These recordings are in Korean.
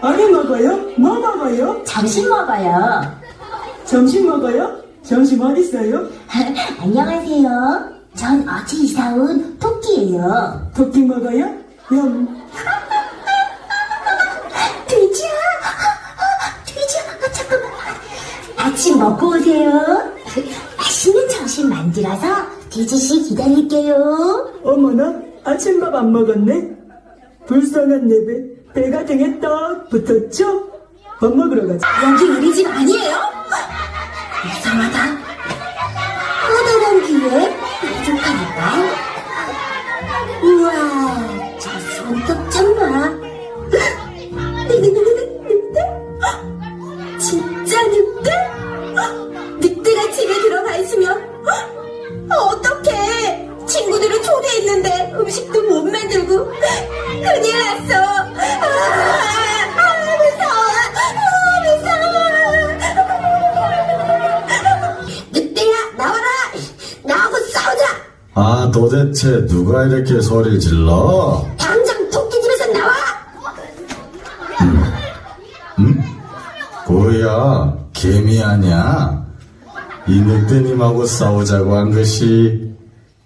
아니 먹어요? 뭐 먹어요? 점심 먹어요. 점심 먹어요? 점심 어디 있어요? 안녕하세요. 전 어제 이사 온 토끼예요. 토끼 먹어요? 영. 돼지야! 돼지야! 아, 잠깐만. 아침 먹고 오세요. 맛있는 점심 만들어서 돼지씨 기다릴게요. 어머나 아침밥 안 먹었네. 불쌍한 내 배. 배가 딱 붙었죠? 밥 먹으러 가자. 여기 우리 집 아니에요? 이상하다. 아, 도대체 누가 이렇게 소리를 질러? 당장 토끼집에서 나와. 뭐야, 개미 아냐? 이 늑대님하고 싸우자고 한 것이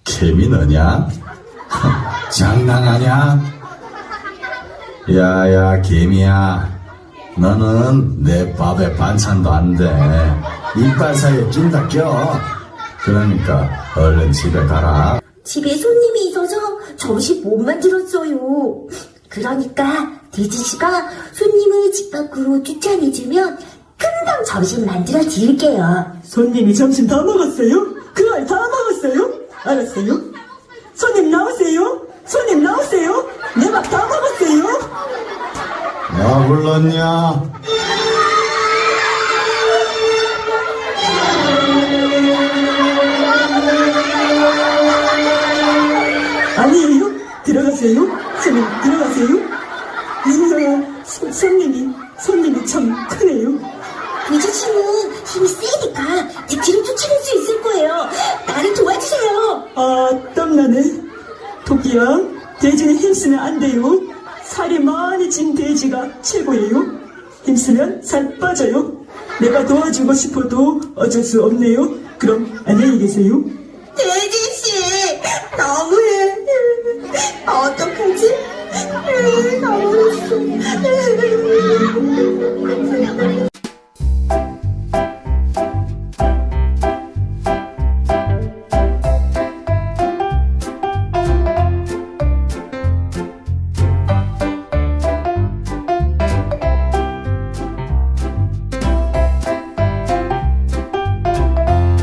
개미 너냐? 장난하냐? 야야, 개미야. 너는 내 밥에 반찬도 안 돼. 이빨 사이에 낀다 껴. 그러니까 얼른 집에 가라. 집에 손님이 있어서 점심 못 만들었어요. 그러니까 돼지씨가 손님을 집 밖으로 추천해주면 금방 점심 만들어 드릴게요. 손님이 점심 다 먹었어요? 그알다 먹었어요? 알았어요? 손님 나오세요? 손님 나오세요? 내 밥 다 먹었어요? 야, 불렀냐? 들어가세요? 손님 들어가세요? 손- 손님이 손님이 참 크네요. 돼지씨는 힘이 세니까 늑지를 쫓아낼 수 있을 거예요. 나를 도와주세요. 아, 땀나네. 토끼야, 돼지는 힘쓰면 안 돼요. 살이 많이 찐 돼지가 최고예요. 힘쓰면 살 빠져요. 내가 도와주고 싶어도 어쩔 수 없네요. 그럼 안녕히 계세요. 돼지씨, 너무해.